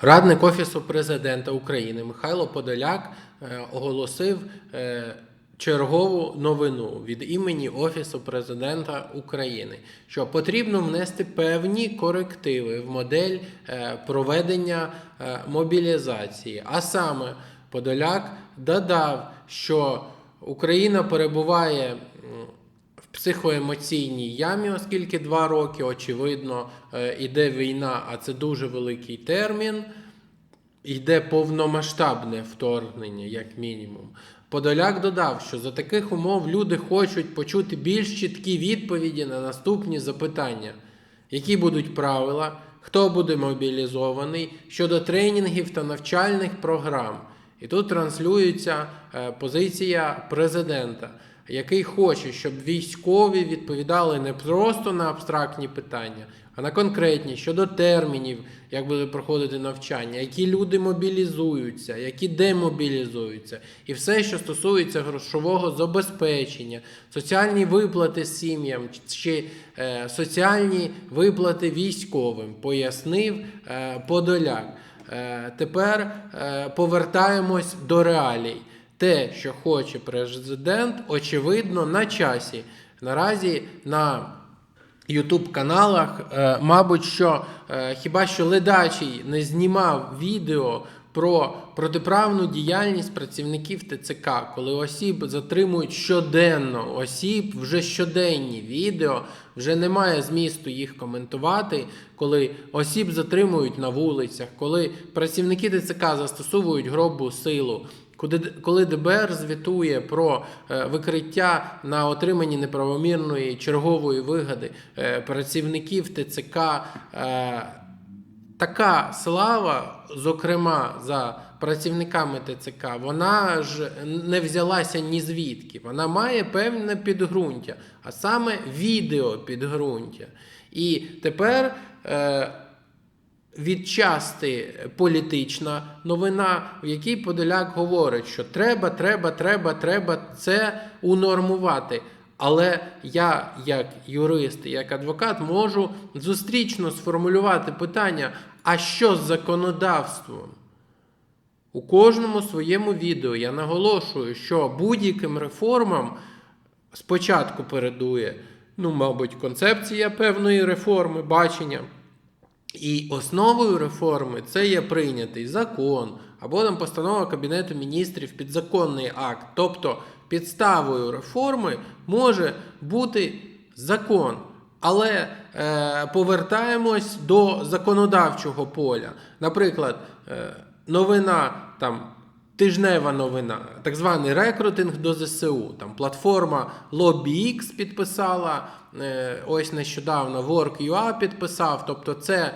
Радник Офісу президента України Михайло Подоляк е, оголосив е, чергову новину від імені Офісу президента України, що потрібно внести певні корективи в модель е, проведення мобілізації. А саме Подоляк додав, що Україна перебуває психоемоційній ямі, оскільки два роки, очевидно, е, іде війна, а це дуже великий термін. Йде повномасштабне вторгнення, як мінімум. Подоляк додав, що за таких умов люди хочуть почути більш чіткі відповіді на наступні запитання: які будуть правила, хто буде мобілізований щодо тренінгів та навчальних програм. І тут транслюється е, позиція президента, який хоче, щоб військові відповідали не просто на абстрактні питання, а на конкретні щодо термінів, як буде проходити навчання, які люди мобілізуються, які демобілізуються, і все, що стосується грошового забезпечення, соціальні виплати сім'ям чи е, соціальні виплати військовим, пояснив е, Подоляк. Е, тепер е, повертаємось до реалій. Те, що хоче президент, очевидно, на часі. Наразі на Ютуб каналах, е, мабуть, що е, хіба що ледачий не знімав відео про протиправну діяльність працівників ТЦК, коли осіб затримують щоденно, осіб вже щоденні відео, вже немає змісту їх коментувати, коли осіб затримують на вулицях, коли працівники ТЦК застосовують гробу силу. Коли ДБР звітує про е, викриття на отриманні неправомірної чергової вигоди е, працівників ТЦК, е, така слава, зокрема за працівниками ТЦК, вона ж не взялася ні звідки. Вона має певне підґрунтя, а саме відео підґрунтя. І тепер. Відчасти політична новина, в якій Подоляк говорить, що треба, треба, треба, треба це унормувати. Але я, як юрист, як адвокат, можу зустрічно сформулювати питання: а що з законодавством? У кожному своєму відео я наголошую, що будь-яким реформам спочатку передує, ну, мабуть, концепція певної реформи, бачення. І основою реформи це є прийнятий закон або там постанова Кабінету міністрів, підзаконний акт. Тобто підставою реформи може бути закон. Але е, повертаємось до законодавчого поля. Наприклад, е, новина там. Тижнева новина, так званий рекрутинг до ЗСУ. Там платформа LobbyX підписала. е, Ось нещодавно Work.ua підписав. Тобто це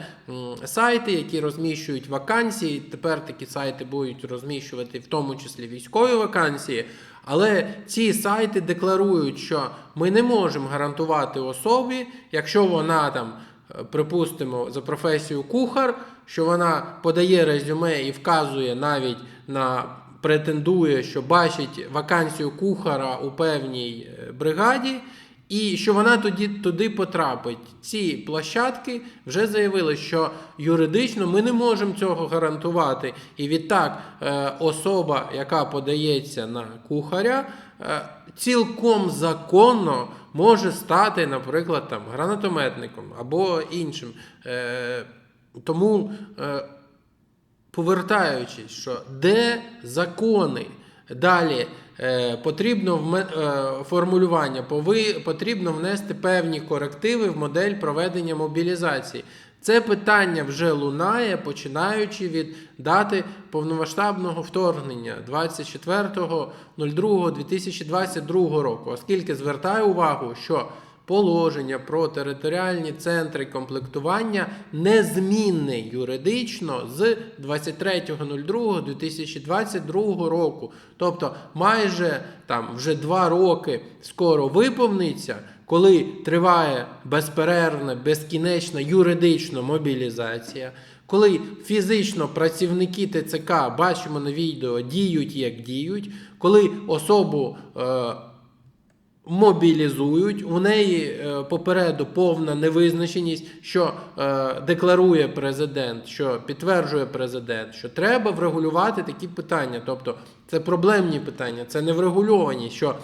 сайти, які розміщують вакансії. Тепер такі сайти будуть розміщувати в тому числі військові вакансії. Але ці сайти декларують, що ми не можемо гарантувати особі, якщо вона там припустимо, за професію кухар, що вона подає резюме і вказує навіть на претендує, що бачить вакансію кухара у певній е, бригаді. І що вона тоді туди потрапить. Ці площадки вже заявили, що юридично ми не можемо цього гарантувати. І відтак е, особа, яка подається на кухаря, е, цілком законно може стати, наприклад, там гранатометником або іншим. Е, Тому, повертаючись, що де закони? Далі потрібно в е, формулювання, потрібно внести певні корективи в модель проведення мобілізації. Це питання вже лунає, починаючи від дати повномасштабного вторгнення 24.02.2022 року, оскільки звертаю увагу, що положення про територіальні центри комплектування незмінне юридично з 23.02.2022 року. Тобто майже там вже два роки скоро виповниться, коли триває безперервна, безкінечна юридична мобілізація. Коли фізично працівники ТЦК бачимо на відео діють як діють, коли особу е, мобілізують. У неї е, попереду повна невизначеність, що е, декларує президент, що підтверджує президент, що треба врегулювати такі питання. Тобто це проблемні питання, це не врегульовані, що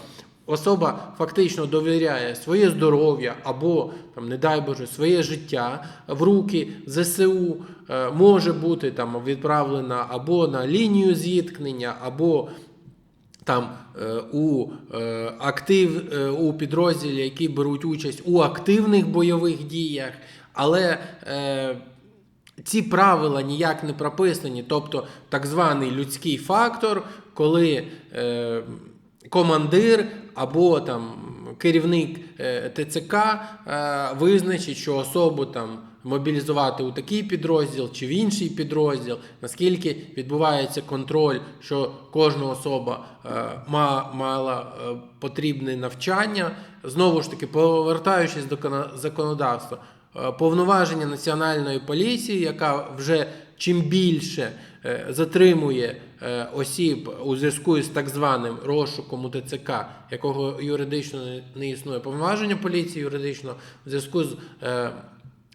особа фактично довіряє своє здоров'я або, там, не дай Боже, своє життя в руки ЗСУ, е, може бути там відправлена або на лінію зіткнення, або там е, у е, актив е, у підрозділі, які беруть участь у активних бойових діях, але ці правила ніяк не прописані, тобто так званий людський фактор, коли командир або там керівник ТЦК визначить, що особу там мобілізувати у такий підрозділ чи в інший підрозділ, наскільки відбувається контроль, що кожна особа е, мала е, потрібне навчання. Знову ж таки, повертаючись до законодавства, е, повноваження національної поліції, яка вже чим більше затримує осіб у зв'язку з так званим розшуком у ТЦК, якого юридично не- існує, повноваження поліції юридично в зв'язку з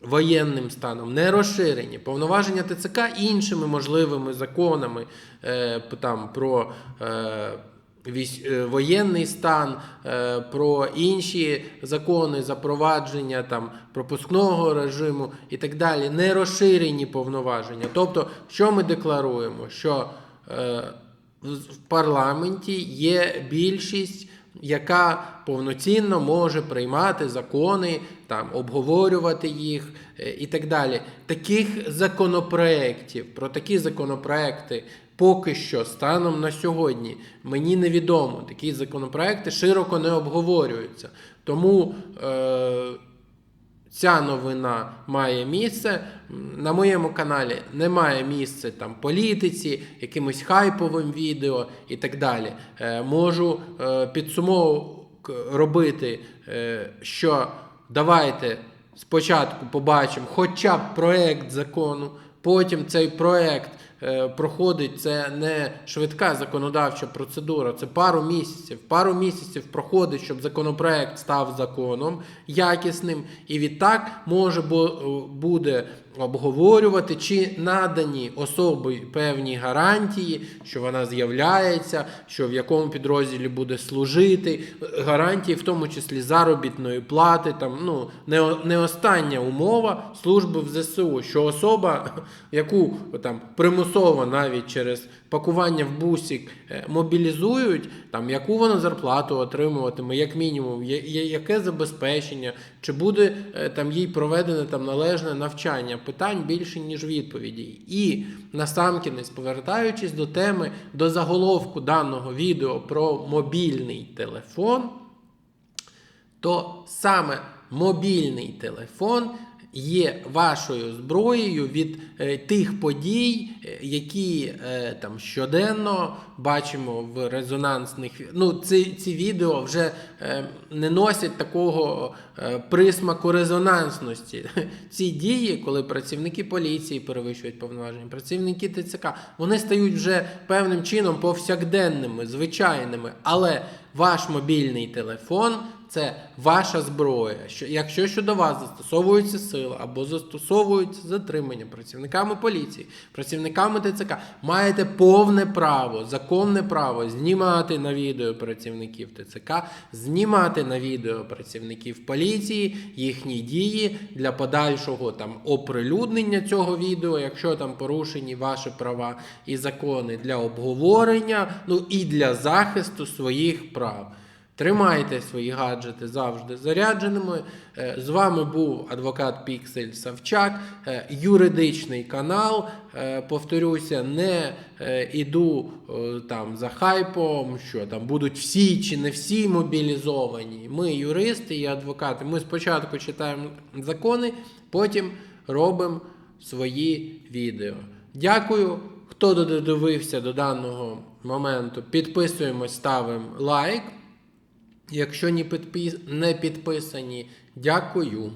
воєнним станом не розширені. Повноваження ТЦК іншими можливими законами е, там, про. Е, військ- е, воєнний стан, е, про інші закони, запровадження там пропускного режиму і так далі, не розширені повноваження. Тобто, що ми декларуємо? Що е, в парламенті є більшість, яка повноцінно може приймати закони, там обговорювати їх е, і так далі. Таких законопроєктів, про такі законопроекти поки що станом на сьогодні мені невідомо. Такі законопроекти широко не обговорюються. Тому е, ця новина має місце. На моєму каналі немає місця там політиці, якимось хайповим відео і так далі. Е, можу е, підсумовок робити, е, що давайте спочатку побачимо хоча б проект закону, потім цей проект. Е, Проходить це не швидка законодавча процедура, це пару місяців. Пару місяців проходить, щоб законопроект став законом якісним, і відтак може бу- буде обговорювати, чи надані особи певні гарантії, що вона з'являється, що в якому підрозділі буде служити, гарантії, в тому числі заробітної плати. Там ну не, не остання умова служби в ЗСУ, що особа, яку там примусово навіть через пакування в бусік е, мобілізують, там яку вона зарплату отримуватиме, як мінімум, яке забезпечення, чи буде е, там їй проведене там належне навчання. Питань більше ніж відповіді. І насамкінець, повертаючись до теми, до заголовку даного відео про мобільний телефон то саме мобільний телефон є вашою зброєю від е, тих подій, е, які е, там щоденно бачимо в резонансних. Ну, ці, ці відео вже не носять такого присмаку резонансності. Ці дії, коли працівники поліції перевищують повноваження, працівники ТЦК, вони стають вже певним чином повсякденними, звичайними, але ваш мобільний телефон це ваша зброя. Що якщо щодо вас застосовується сила або застосовується затримання працівниками поліції, працівниками ТЦК, маєте повне право, законне право знімати на відео працівників ТЦК, знімати на відео працівників поліції їхні дії для подальшого там оприлюднення цього відео, якщо там порушені ваші права і закони для обговорення, ну і для захисту своїх прав. Тримайте свої гаджети завжди зарядженими. Е, З вами був адвокат Піксель Савчак, е, юридичний канал. Е, Повторюся, не іду там за хайпом, що там будуть всі чи не всі мобілізовані. Ми юристи і адвокати. Ми спочатку читаємо закони, потім робимо свої відео. Дякую. Хто додивився до даного моменту, підписуємось, ставимо лайк. Якщо не підпис- не підписані, дякую.